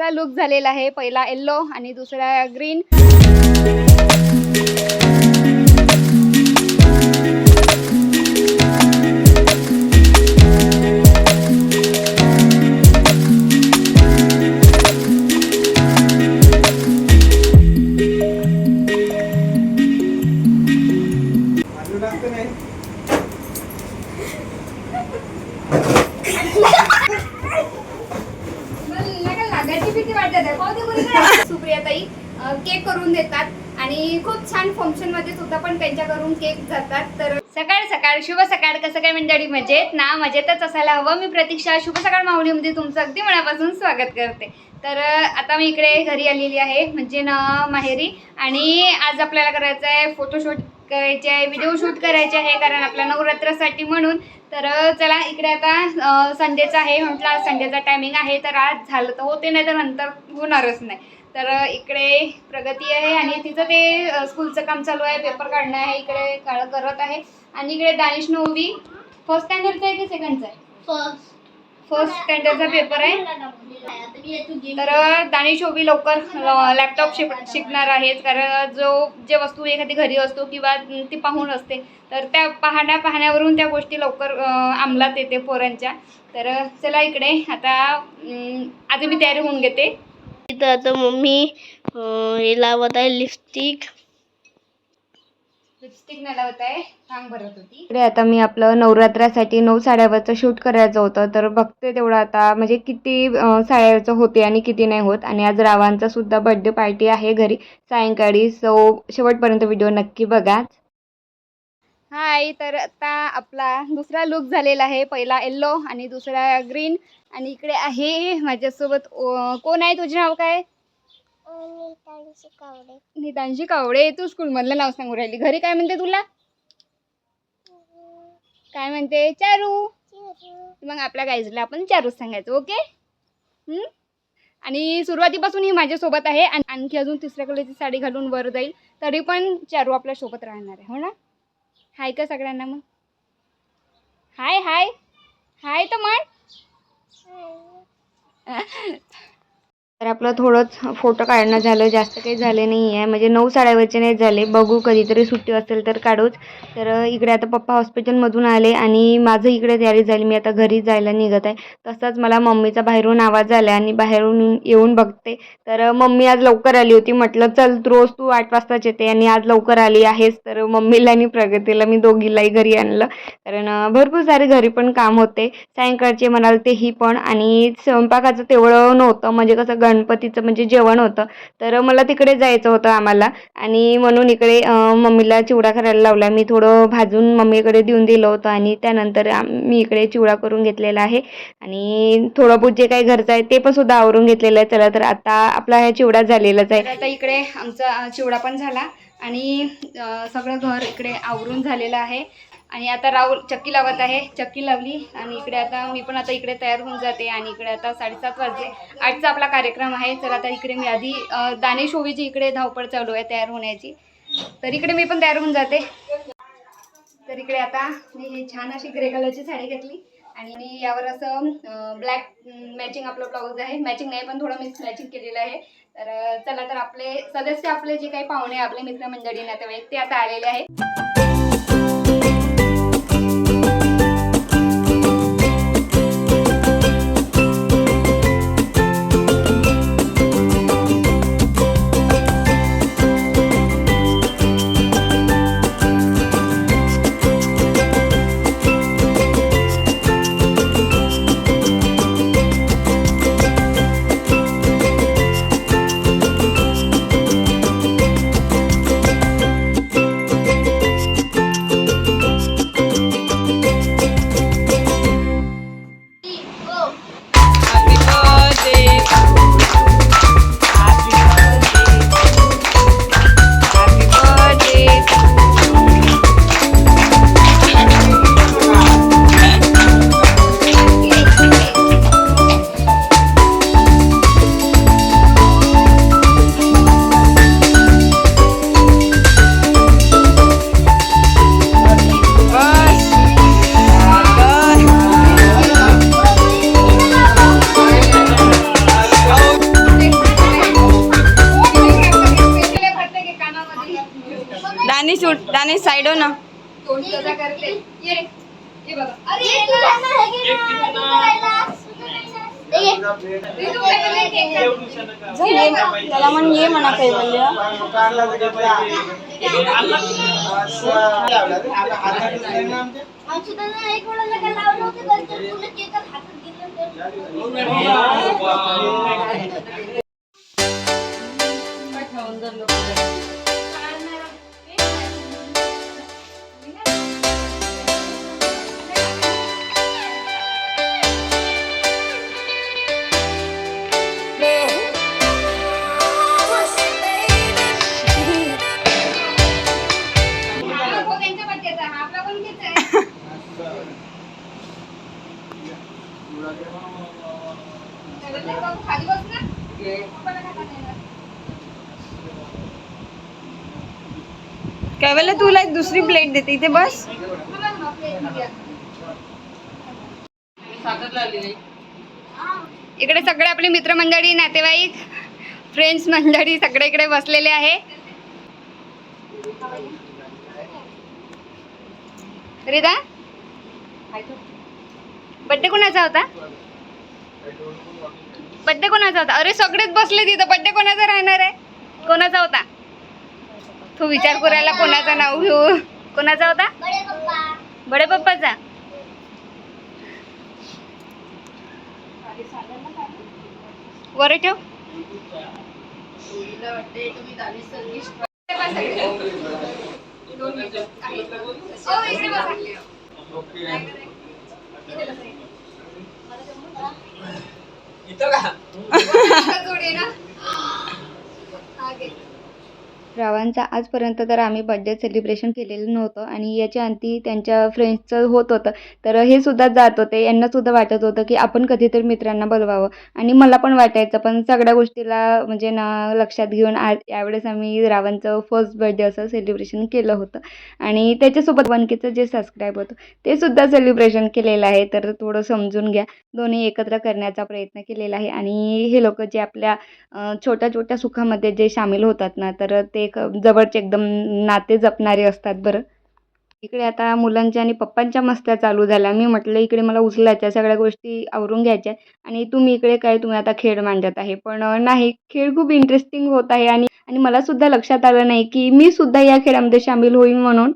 दुसरा लुक झालेला आहे. पहिला येल्लो आणि दुसरा ग्रीन छान फंक्शनमध्ये सुद्धा पण त्यांच्याकडून केक जातात. तर सकाळ सकाळ शुभ सकाळ कसं काय मंडळी? मजेत ना? मजेतच असायला हवं. मी प्रतीक्षा शुभ सकाळ माहुलीमध्ये तुमचं अगदी मनापासून स्वागत करते. तर आता मी इकडे घरी आलेली आहे म्हणजे ना माहेरी. आणि आज आपल्याला करायचं आहे फोटोशूट करायचे आहे व्हिडिओ शूट करायचे आहे कारण आपल्या नवरात्रासाठी म्हणून. तर चला इकडे आता संडेचा संडेचं आहे. म्हटलं आज संडेचा टायमिंग आहे तर आज झालं तर होते नाही तर नंतर होणारच नाही. तर इकडे प्रगती आहे आणि तिचं ते स्कूलचं काम चालू आहे पेपर काढणं आहे इकडे काळ करत आहे. आणि इकडे दानिश नववी फर्स्ट स्टँडर्डचा आहे की सेकंडचा आहे? फर्स्ट स्टँडर्डचा पेपर आहे. तर दानिश ओबी लवकर लॅपटॉप शिक शिकणार आहेच कारण जो जे वस्तू एखादी घरी असतो किंवा ती पाहून असते तर त्या पाहण्या पाहण्यावरून त्या गोष्टी लवकर अंमलात येते पोरांच्या. तर चला इकडे आता आधी मी तयारी होऊन घेते. इथं आता मम्मी हे लावत आहे लिपस्टिक लिपस्टिक नाही लावत आहे थांब भरत होती. इकडे आता मी आपलं नवरात्रासाठी नऊ साड्यावरचं शूट करायचं होतं तर बघते तेवढं आता म्हणजे किती अं, साड्याचं होते आणि किती नाही होत. आणि आज रावांचा सुद्धा बड्डे पार्टी आहे घरी. सायंकाळी सो शेवटपर्यंत व्हिडिओ नक्की बघा हाय तर आता आपला दुसरा लुक झालेला आहे पहिला येल्लो आणि दुसरा ग्रीन आणि इकडे आहे माझ्यासोबत कोण आहे? तुझे नाव काय? नितांशी कावडे. तू स्कूलमधलं नाव सांगू राहिली. घरी काय म्हणते तुला? काय म्हणते? चारू. मग आपल्या गाईजला आपण चारूच सांगायचं ओके? हम्म? आणि सुरुवातीपासून ही माझ्यासोबत आहे. आणि आणखी अजून तिसऱ्या कलरची साडी घालून वर जाईल. तरी पण चारू आपल्यासोबत राहणार आहे हो ना? हाय का सगळ्यांना मग हाय हाय हाय तर म्हण तर आपलं थोडंच फोटो काढणं झालं जास्त काही झाले नाही आहे म्हणजे नऊ साड्यावरचे नाही झाले. बघू कधीतरी सुट्टी असेल तर काढूच. तर इकडे आता पप्पा हॉस्पिटलमधून आले आणि माझं इकडे तयारी झाली. मी आता घरी जायला निघत आहे. तसंच मला मम्मीचा बाहेरून आवाज आला आणि बाहेरून येऊन बघते. तर मम्मी आज लवकर आली होती. म्हटलं चल रोज तू आठ वाजताच येते आणि आज लवकर आली आहेस. तर मम्मीला आणि प्रगतीला मी दोघीलाही घरी आणलं. कारण भरपूर सारे घरी पण काम होते. सायंकाळचे म्हणाल तेही पण. आणि स्वयंपाकाचं तेवढं नव्हतं. म्हणजे कसं गण गणपतीचं म्हणजे जेवण होतं. तर मला तिकडे जायचं होतं आम्हाला. आणि म्हणून इकडे मम्मीला चिवडा करायला लावला. मी थोडं भाजून मम्मीकडे देऊन दिलं होतं आणि त्यानंतर मी इकडे चिवडा करून घेतलेला आहे. आणि थोडं बहुत जे काही घरचं आहे ते पण सुद्धा आवरून घेतलेलं आहे. चला तर आता आपला हा चिवडा झालेलाच आहे. आता इकडे आमचा चिवडा पण झाला. आणि सगळं घर इकडे आवरून झालेलं आहे. आणि आता राहुल चक्की लावत आहे. चक्की लावली आणि इकडे आता मी पण आता इकडे तयार होऊन जाते आणि इकडे आता साडेसात वाजले. आठचा आपला कार्यक्रम आहे. तर आता इकडे मी आधी दानेश ओवीची इकडे धावपळ चालू आहे तयार होण्याची. तर इकडे मी पण तयार होऊन जाते. तर इकडे आता मी छान अशी ग्रे कलरची साडी घेतली आणि मी यावर असं ब्लॅक मॅचिंग आपलं ब्लाऊज आहे. मॅचिंग नाही पण थोडं मिस मॅचिंग केलेलं आहे. तर चला तर आपले सदस्य आपले जे काही पाहुणे आपले मित्रमंडळी नातेवाईक ते आता आलेले आहेत. साइड हो ना. तोंड कसा करते. रे बघा. अरे तुला त्याला म्हण ये म्हणा काही बोलले. काय तुला एक दुसरी प्लेट देते. इथे बस. इकडे सगळे आपले मित्रमंडळी नातेवाईक फ्रेंड्स मंडळी सगळे इकडे बसलेले आहे. रिदा? बड्डे कोणाचा होता? बड्डे कोणाचा होता? अरे सगळेच बसले तिथं. बड्डे कोणाचा राहणार आहे? कोणाचा होता? तू विचार करायला कोणाचं नाव घेऊ कोणाचा होता बडे पप्पा बडे पप्पाचा वर ठेव ओ, इकडे बसा. जोडी ना. रावांचा आजपर्यंत तर आम्ही बड्डे सेलिब्रेशन केलेलं नव्हतं आणि याच्या अंती त्यांच्या फ्रेंड्सचं होत होतं. तर हे सुद्धा जात होते. यांनासुद्धा वाटत होतं की आपण कधीतरी मित्रांना बोलवावं. आणि मला पण वाटायचं पण सगळ्या गोष्टीला म्हणजे ना लक्षात घेऊन आज यावेळेस आम्ही रावांचं फर्स्ट बड्डे असं सेलिब्रेशन केलं होतं. आणि त्याच्यासोबत वनकेचं जे सबस्क्राईब होतं ते सुद्धा सेलिब्रेशन केलेलं आहे. तर थोडं समजून घ्या. दोन्ही एकत्र करण्याचा प्रयत्न केलेला आहे. आणि हे लोक जे आपल्या छोट्या छोट्या सुखामध्ये जे सामील होतात ना तर ते एक जवळचे एकदम नाते जपणारे असतात बरं इकडे आता मुलांच्या आणि पप्पांच्या मस्त्या चालू झाल्या मी म्हटलं इकडे मला उचलायच्या सगळ्या गोष्टी आवरून घ्यायच्या आणि तुम्ही इकडे काय तुम्ही आता खेळ मांडत आहे पण नाही खेळ खूप इंटरेस्टिंग होत आहे आणि आणि मला सुद्धा लक्षात आलं नाही की मी सुद्धा या खेळामध्ये सामील होईन म्हणून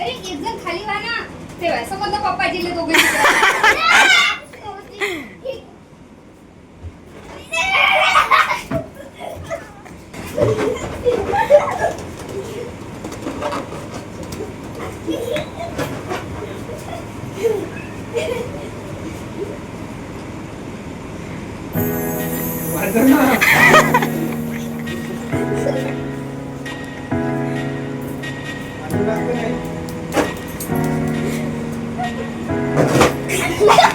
अरे एक जण खाली वा ना. तेव्हा समजलं पप्पा जिल्हे दोघे Não!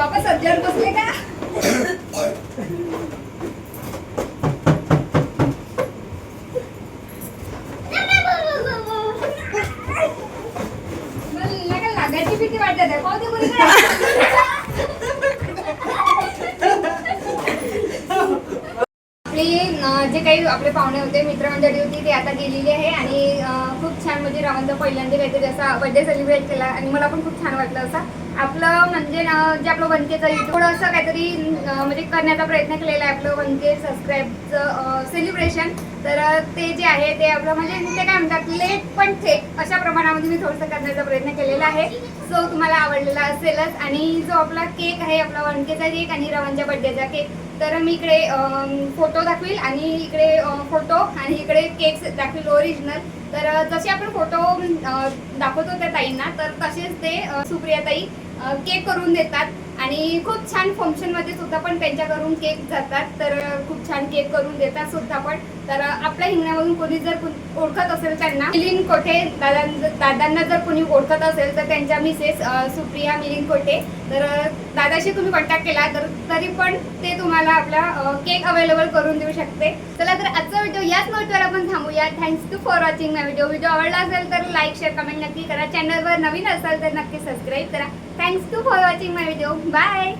बाबा सज्जन बसले का? लागायची भीती वाटत आहे पाहू आपली जे काही आपले पाहुणे होते मित्रमंडळी होती ते आता गेलेली आहे आणि खूप छान म्हणजे रावंत पहिल्यांदा काहीतरी असा बर्थडे सेलिब्रेट केला आणि मला पण खूप छान वाटलं असं. आपलं म्हणजे ना जे आपलं वनकेचं थोडं थोडंसं काहीतरी म्हणजे करण्याचा प्रयत्न केलेला आहे आपलं वनके सबस्क्राईबचं सेलिब्रेशन तर ते जे आहे ते आपलं म्हणजे ते काय म्हणतात लेट पण थेट अशा प्रमाणामध्ये मी थोडंसं करण्याचा प्रयत्न केलेला आहे. सो तुम्हाला आवडलेला असेलच. आणि जो आपला केक आहे आपला वनकेचा केक आणि रवांच्या बड्डेचा केक तर मी इकडे फोटो दाखवील आणि इकडे फोटो आणि इकडे केक्स दाखवील ओरिजिनल तर जसे आपण फोटो दाखवतो त्या ताईंना तर तसेच ते सुप्रिया ताई केक करून देतात. आणि खूप छान फंक्शनमध्ये सुद्धा पण त्यांच्याकडून केक जातात. तर खूप छान केक करून देतात सुद्धा पण. तर आपल्या हिंगण्यामधून कोणी जर ओळखत असेल त्यांना मिलिंद कोठे? दादा दादांना जर कोणी ओळखत असेल तर त्यांच्या मिसेस सुप्रिया मिलिंद कोठे? तर दादाशी तुम्ही कॉन्टॅक्ट केला तर तरी पण ते तुम्हाला आपला केक अवेलेबल करून देऊ शकते. चला तर आजचा व्हिडिओ याच नोटवर आपण थांबूया. Thanks to for watching my video video आवडला असेल तर लाईक शेअर कमेंट नक्की करा. चॅनलवर नवीन असाल तर नक्की सबस्क्राईब करा. Thanks to for watching my video bye